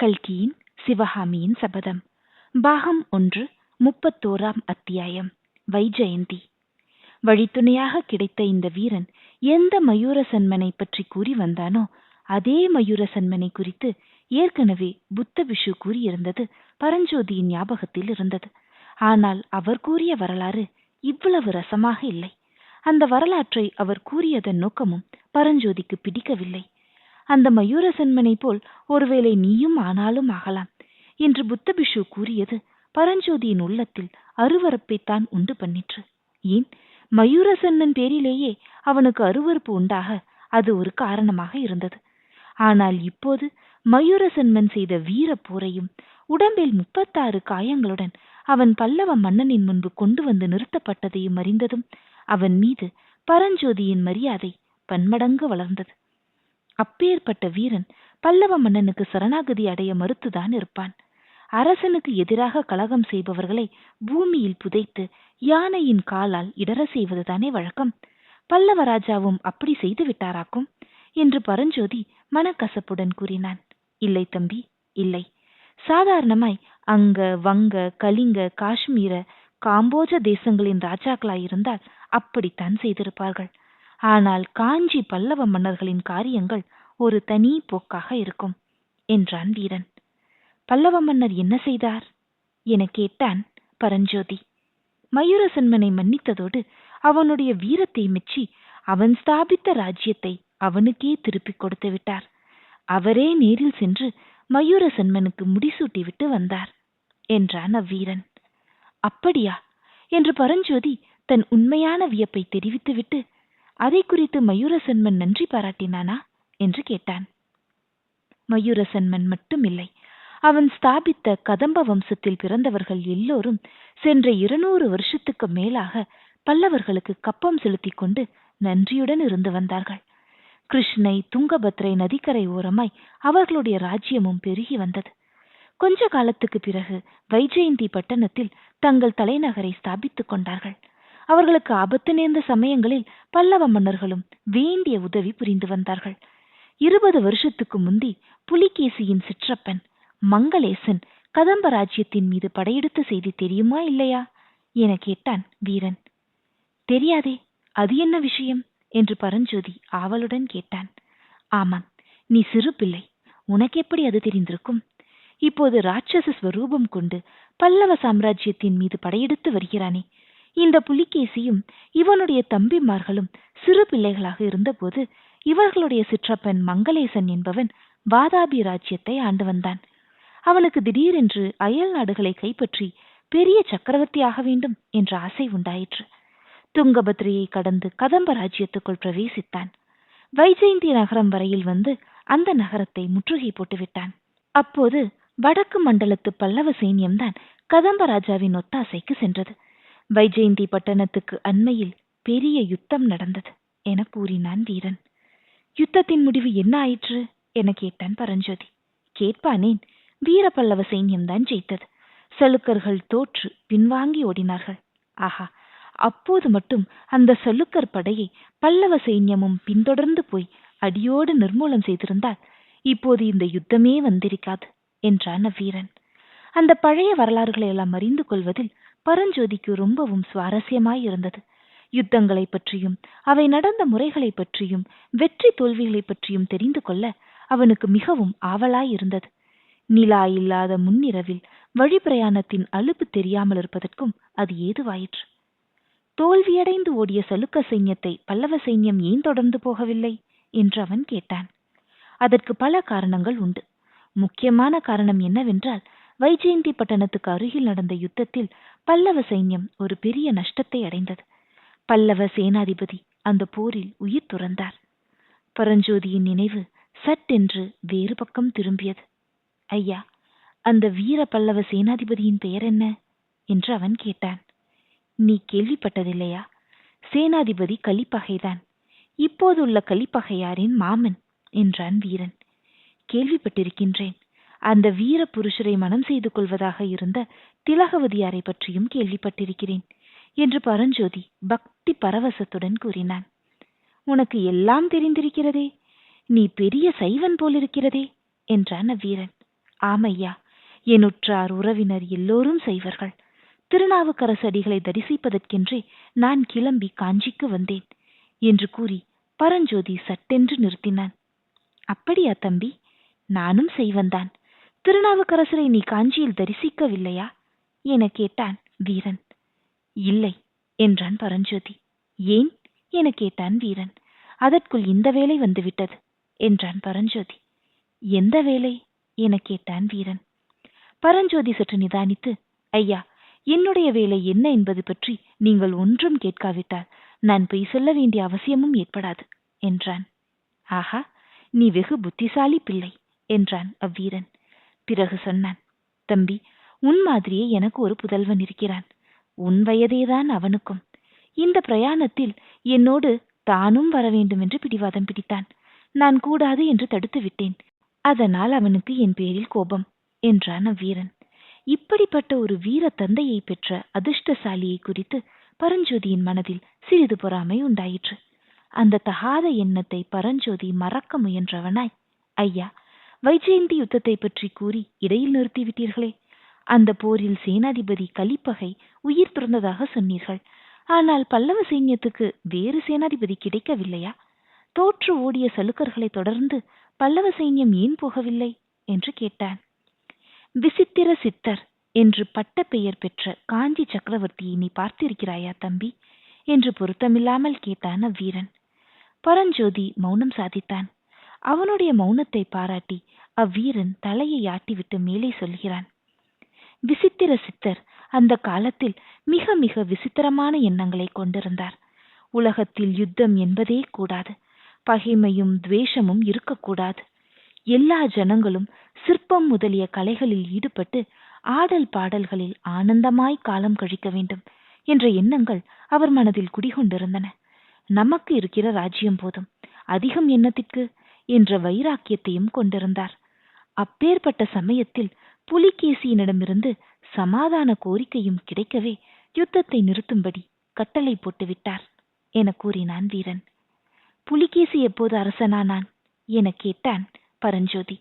கல்கியின் சிவகாமியின் சபதம். பாகம் ஒன்று முப்பத்தோராம் அத்தியாயம். வைஜெயந்தி. வழித்துணையாக கிடைத்த இந்த வீரன் எந்த மயூர சன்மனை பற்றி கூறி வந்தானோ அதே மயூர சன்மனை குறித்து ஏற்கனவே புத்த விஷு கூறியிருந்தது பரஞ்சோதியின் ஞாபகத்தில் இருந்தது. ஆனால் அவர் கூறிய வரலாறு இவ்வளவு ரசமாக இல்லை. அந்த வரலாற்றை அவர் கூறியதன் நோக்கமும் பரஞ்சோதிக்கு பிடிக்கவில்லை. அந்த மயூர சன்மனை போல் ஒருவேளை நீயும் ஆனாலும் ஆகலாம் என்று புத்த பிஷு கூறியது பரஞ்சோதியின் உள்ளத்தில் அருவறுப்பைத்தான் உண்டு பண்ணிற்று. ஏன்? மயூரசன்னன் பேரிலேயே அவனுக்கு அருவறுப்பு உண்டாக அது ஒரு காரணமாக இருந்தது. ஆனால் இப்போது மயூரசன்மன் செய்த வீர போரையும் உடம்பில் முப்பத்தாறு காயங்களுடன் அவன் பல்லவ மன்னனின் முன்பு கொண்டு வந்து நிறுத்தப்பட்டதையும் அறிந்ததும் அவன் மீது பரஞ்சோதியின் மரியாதை பன்மடங்கு வளர்ந்தது. அப்பேற்பட்ட வீரன் பல்லவ மன்னனுக்கு சரணாகதி அடைய மறுத்துதான் இருப்பான். அரசனுக்கு எதிராக கலகம் செய்பவர்களை பூமியில் புதைத்து யானையின் காலால் இடர செய்வதுதானே வழக்கம். பல்லவ ராஜாவும் அப்படி செய்து விட்டாராக்கும்? என்று பரஞ்சோதி மனக்கசப்புடன் கூறினான். இல்லை தம்பி இல்லை. சாதாரணமாய் அங்க வங்க கலிங்க காஷ்மீர காம்போஜ தேசங்களின் ராஜாக்களாயிருந்தால் அப்படித்தான் செய்திருப்பார்கள். ஆனால் காஞ்சி பல்லவ மன்னர்களின் காரியங்கள் ஒரு தனி போக்காக இருக்கும் என்றான் வீரன். பல்லவ மன்னர் என்ன செய்தார்? என கேட்டான் பரஞ்சோதி. மயூரசன்மனை மன்னித்ததோடு அவனுடைய வீரத்தை மெச்சி அவன் ஸ்தாபித்த ராஜ்யத்தை அவனுக்கே திருப்பிக் கொடுத்து விட்டார். அவரே நேரில் சென்று மயூரசன்மனுக்கு சென்மனுக்கு முடிசூட்டிவிட்டு வந்தார் என்றான் அவ்வீரன். அப்படியா? என்று பரஞ்சோதி தன் உண்மையான வியப்பை தெரிவித்துவிட்டு அதை குறித்து மயூரசன்மன் நன்றி பாராட்டினானா? என்று கேட்டான். மயூரசன்மன் மட்டுமில்லை. அவன் ஸ்தாபித்த கதம்ப வம்சத்தில் பிறந்தவர்கள் எல்லோரும் சென்ற இருநூறு வருஷத்துக்கு மேலாக பல்லவர்களுக்கு கப்பம் செலுத்திக் கொண்டு நன்றியுடன் இருந்து வந்தார்கள். கிருஷ்ணை துங்கபத்ரை நதிக்கரை ஓரமாய் அவர்களுடைய ராஜ்யமும் பெருகி வந்தது. கொஞ்ச காலத்துக்கு பிறகு வைஜெயந்தி பட்டணத்தில் தங்கள் தலைநகரை ஸ்தாபித்துக் கொண்டார்கள். அவர்களுக்கு ஆபத்து நேர்ந்த சமயங்களில் பல்லவ மன்னர்களும் வேண்டிய உதவி புரிந்து வந்தார்கள். இருபது வருஷத்துக்கு முந்தி புலிகேசியின் சிற்றப்பன் மங்களேசன் கதம்ப ராஜ்யத்தின் மீது படையெடுத்த செய்தி தெரியுமா இல்லையா? என கேட்டான் வீரன். தெரியாதே அது என்ன விஷயம்? என்று பரஞ்சோதி ஆவலுடன் கேட்டான். ஆமாம் நீ சிறு பிள்ளை உனக்கெப்படி அது தெரிந்திருக்கும்? இப்போது ராட்சச ஸ்வரூபம் கொண்டு பல்லவ சாம்ராஜ்யத்தின் மீது படையெடுத்து வருகிறானே இந்த புலிகேசியும் இவனுடைய தம்பிமார்களும் சிறு பிள்ளைகளாக இருந்தபோது இவர்களுடைய சிற்றப்பன் மங்களேசன் என்பவன் வாதாபி ராஜ்யத்தை ஆண்டு வந்தான். அவனுக்கு திடீரென்று அயல் நாடுகளை கைப்பற்றி பெரிய சக்கரவர்த்தி ஆக வேண்டும் என்ற ஆசை உண்டாயிற்று. துங்கபத்ரியை கடந்து கதம்ப ராஜ்யத்துக்குள் பிரவேசித்தான். வைஜெயந்தி நகரம் வரையில் வந்து அந்த நகரத்தை முற்றுகை போட்டுவிட்டான். அப்போது வடக்கு மண்டலத்து பல்லவ சைன்யம்தான் கதம்ப ராஜாவின் ஒத்தாசைக்கு சென்றது. வைஜெயந்தி பட்டணத்துக்கு அண்மையில் பெரிய யுத்தம் நடந்தது என கூறினான் வீரன். யுத்தத்தின் முடிவு என்ன ஆயிற்று என கேட்டான் பரஞ்சோதி. கேட்பானேன் வீர பல்லவ சைன்யம்தான் ஜெயித்தது. சலுக்கர்கள் தோற்று பின்வாங்கி ஓடினார்கள். ஆஹா அப்போது மட்டும் அந்த சலுக்கர் படையை பல்லவ சைன்யமும் பின்தொடர்ந்து போய் அடியோடு நிர்மூலம் செய்திருந்தால் இப்போது இந்த யுத்தமே வந்திருக்காது என்றான் வீரன் அந்த பழைய வரலாறுகளை எல்லாம் அறிந்து கொள்வதில் பரஞ்சோதிக்கு ரொம்பவும் சுவாரஸ்யமாய் இருந்தது. யுத்தங்களை பற்றியும் அவை நடந்த முறைகளை பற்றியும் வெற்றி தோல்விகளை பற்றியும் தெரிந்து கொள்ள அவனுக்கு மிகவும் ஆவலாயிருந்தது நிலா இல்லாத முன்னிரவில் வழிப்பிரயாணத்தின் அலுப்பு தெரியாமல் இருப்பதற்கும் அது ஏதுவாயிற்று? தோல்வியடைந்து ஓடிய சலுக்க சைன்யத்தை பல்லவ சைன்யம் ஏன் தொடர்ந்து போகவில்லை? என்று அவன் கேட்டான். அதற்கு பல காரணங்கள் உண்டு. முக்கியமான காரணம் என்னவென்றால் வைஜெயந்தி பட்டணத்துக்கு அருகில் நடந்த யுத்தத்தில் பல்லவ சைன்யம் ஒரு பெரிய நஷ்டத்தை அடைந்தது. பல்லவ சேனாதிபதி அந்த போரில் உயிர் துறந்தார். பரஞ்சோதியின் நினைவு சட்டென்று வேறு பக்கம் திரும்பியது. ஐயா அந்த வீர பல்லவ சேனாதிபதியின் பெயர் என்ன? என்று அவன் கேட்டான். நீ கேள்விப்பட்டதில்லையா? சேனாதிபதி கலிப்பகைதான். இப்போதுள்ள கலிப்பகையாரின் மாமன் என்றான் வீரன். கேள்விப்பட்டிருக்கின்றேன். அந்த வீர புருஷரை மனம் செய்து கொள்வதாக இருந்த திலகவதியாரை பற்றியும் கேள்விப்பட்டிருக்கிறேன் என்று பரஞ்சோதி பக்தி பரவசத்துடன் கூறினான். உனக்கு எல்லாம் தெரிந்திருக்கிறதே நீ பெரிய சைவன் போலிருக்கிறதே என்றான் அவ்வீரன். ஆமையா என் உற்றார் உறவினர் எல்லோரும் செய்வர்கள் திருநாவுக்கரசடிகளை தரிசிப்பதற்கென்றே நான் கிளம்பி காஞ்சிக்கு வந்தேன் என்று கூறி பரஞ்சோதி சட்டென்று நிறுத்தினான். அப்படியா தம்பி நானும் செய்வந்தான் திருநாவுக்கரசரை நீ காஞ்சியில் தரிசிக்கவில்லையா? என கேட்டான் வீரன். இல்லை என்றான் பரஞ்சோதி. ஏன்? என கேட்டான் வீரன். அதற்குள் இந்த வேலை வந்துவிட்டது என்றான் பரஞ்சோதி. எந்த வேலை? என கேட்டான் வீரன். பரஞ்சோதி சற்று நிதானித்து ஐயா என்னுடைய வேலை என்ன என்பது பற்றி நீங்கள் ஒன்றும் கேட்காவிட்டால் நான் பொய் சொல்ல வேண்டிய அவசியமும் ஏற்படாது என்றான். ஆஹா நீ வெகு புத்திசாலி பிள்ளை என்றான் அவ்வீரன். பிறகு சொன்னான் தம்பி உன் மாதிரியே எனக்கு ஒரு புதல்வன் இருக்கிறான். உன் வயதேதான் அவனுக்கும். இந்த பிரயாணத்தில் என்னோடு தானும் வர வேண்டும் என்று பிடிவாதம் பிடித்தான். நான் கூடாது என்று தடுத்து விட்டேன். அதனால் அவனுக்கு என் பேரில் கோபம் என்றான் அவ்வீரன். இப்படிப்பட்ட ஒரு வீர தந்தையை பெற்ற அதிர்ஷ்டசாலியை குறித்து பரஞ்சோதியின் மனதில் சிறிது பொறாமை உண்டாயிற்று. அந்த தகாத எண்ணத்தை பரஞ்சோதி மறக்க முயன்றவனாய். ஐயா வைஜெயந்தி யுத்தத்தை பற்றி கூறி இடையில் நிறுத்திவிட்டீர்களே. அந்த போரில் சேனாதிபதி கலிப்பகை உயிர் பிறந்ததாக சொன்னீர்கள். ஆனால் பல்லவ சைன்யத்துக்கு வேறு சேனாதிபதி கிடைக்கவில்லையா? தோற்று ஓடிய சலுக்கர்களை தொடர்ந்து பல்லவ சைன்யம் ஏன் போகவில்லை? என்று கேட்டான். விசித்திர சித்தர் என்று பட்ட பெயர் பெற்ற காஞ்சி சக்கரவர்த்தியை நீ பார்த்திருக்கிறாயா தம்பி? என்று பொருத்தமில்லாமல் கேட்டான் அவ்வீரன். பரஞ்சோதி மௌனம் சாதித்தான். அவனுடைய மௌனத்தை பாராட்டி அவ்வீரன் தலையை ஆட்டிவிட்டு மேலே சொல்கிறான் விசித்திர சித்தர் அந்த காலத்தில் மிக மிக விசித்திரமான எண்ணங்களை கொண்டிருந்தார். உலகத்தில் யுத்தம் என்பதே கூடாது பகைமையும் துவேஷமும் இருக்கக்கூடாது. எல்லா ஜனங்களும் சிற்பம் முதலிய கலைகளில் ஈடுபட்டு ஆடல் பாடல்களில் ஆனந்தமாய் காலம் கழிக்க வேண்டும் என்ற எண்ணங்கள் அவர் மனதில் குடிகொண்டிருந்தன. நமக்கு இருக்கிற ராஜ்யம் போதும். அதிகம் எண்ணத்திற்கு என்ற வைராக்கியத்தையும் கொண்டிருந்தார். அப்பேற்பட்ட சமயத்தில் புலிகேசியினிடமிருந்து சமாதான கோரிக்கையும் கிடைக்கவே யுத்தத்தை நிறுத்தும்படி கட்டளை போட்டுவிட்டார் என கூறினான் வீரன். புலிகேசி எப்போது அரசனானான் என கேட்டான் பரஞ்சோதி.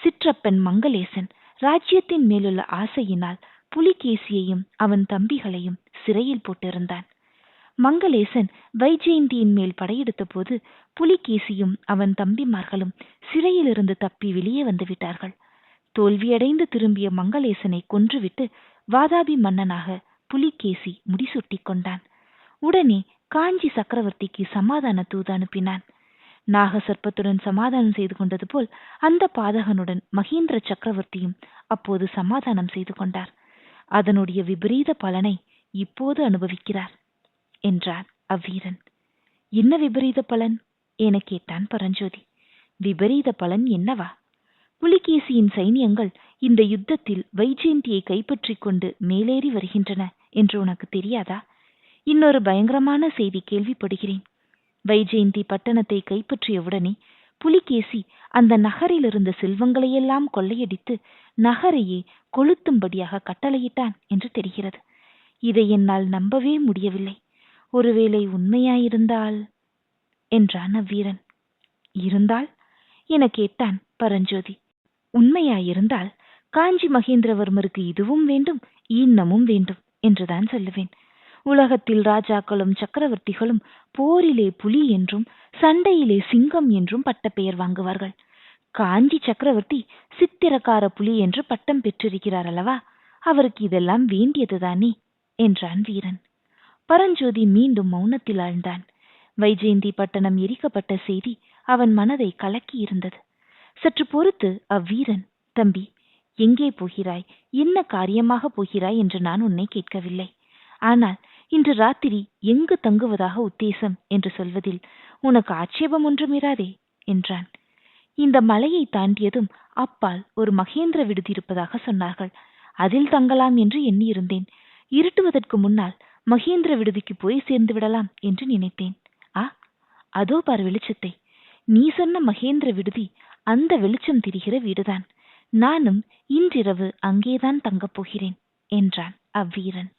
சிற்றப்பன் மங்களேசன் ராஜ்யத்தின் மேலுள்ள ஆசையினால் புலிகேசியையும் அவன் தம்பிகளையும் சிறையில் போட்டிருந்தான். மங்களேசன் வைஜெயந்தியின் மேல் படையெடுத்த போது புலிகேசியும் அவன் தம்பிமார்களும் சிறையிலிருந்து தப்பி வெளியே வந்துவிட்டார்கள் தோல்வியடைந்து திரும்பிய மங்களேசனை கொன்றுவிட்டு வாதாபி மன்னனாக புலிகேசி முடிசூட்டிக் கொண்டான். உடனே காஞ்சி சக்கரவர்த்திக்கு சமாதான தூது அனுப்பினான். நாகசர்ப்பத்துடன் சமாதானம் செய்து கொண்டது போல் அந்த பாதகனுடன் மகேந்திர சக்கரவர்த்தியும் அப்போது சமாதானம் செய்து கொண்டார். அதனுடைய விபரீத பலனை இப்போது அனுபவிக்கிறார். என்றான் அவ்வீரன். என்ன விபரீத பலன்? என கேட்டான் பரஞ்சோதி. விபரீத பலன் என்னவா? புலிகேசியின் சைனியங்கள் இந்த யுத்தத்தில் வைஜெயந்தியை கைப்பற்றிக் கொண்டு மேலேறி வருகின்றன என்று உனக்கு தெரியாதா? இன்னொரு பயங்கரமான செய்தி கேள்விப்படுகிறேன். வைஜெயந்தி பட்டணத்தை கைப்பற்றியவுடனே புலிகேசி அந்த நகரில் இருந்த செல்வங்களையெல்லாம் கொள்ளையடித்து நகரையே கொளுத்தும்படியாக கட்டளையிட்டான் என்று தெரிகிறது. இதை என்னால் நம்பவே முடியவில்லை. ஒருவேளை உண்மையாயிருந்தால்? என்றான் அவ்வீரன். இருந்தால்? என கேட்டான் பரஞ்சோதி. உண்மையாயிருந்தால் காஞ்சி மகேந்திரவர்மருக்கு இதுவும் வேண்டும் ஈன்னமும் வேண்டும் என்றுதான் சொல்லுவேன். உலகத்தில் ராஜாக்களும் சக்கரவர்த்திகளும் போரிலே புலி என்றும் சண்டையிலே சிங்கம் என்றும் பட்ட பெயர் வாங்குவார்கள். காஞ்சி சக்கரவர்த்தி சித்திரக்கார புலி என்று பட்டம் பெற்றிருக்கிறார் அல்லவா அவருக்கு இதெல்லாம் வேண்டியதுதானே? என்றான் வீரன். பரஞ்சோதி மீண்டும் மௌனத்தில் ஆழ்ந்தான். வைஜெயந்தி பட்டணம் எரிக்கப்பட்ட செய்தி அவன் மனதை கலக்கி இருந்தது. சற்று பொறுத்து அவ்வீரன் தம்பி எங்கே போகிறாய்? என்ன காரியமாக போகிறாய்? என்று நான் உன்னை கேட்கவில்லை. ஆனால் இன்று ராத்திரி எங்கு தங்குவதாக உத்தேசம்? என்று சொல்வதில் உனக்கு ஆட்சேபம் ஒன்றும் இராதே என்றான். இந்த மலையை தாண்டியதும் அப்பால் ஒரு மகேந்திர விடுதி இருப்பதாக சொன்னார்கள். அதில் தங்கலாம் என்று எண்ணியிருந்தேன். இருட்டுவதற்கு முன்னால் மகேந்திர விடுதிக்கு போய் சேர்ந்து விடலாம் என்று நினைத்தேன். ஆ அதோ பார் வெளிச்சத்தை. நீ சொன்ன மகேந்திர விடுதி அந்த வெளிச்சம் திரிகிற வீடுதான். நானும் இன்றிரவு அங்கேதான் தங்கப் போகிறேன் என்றான் அவ்வீரன்.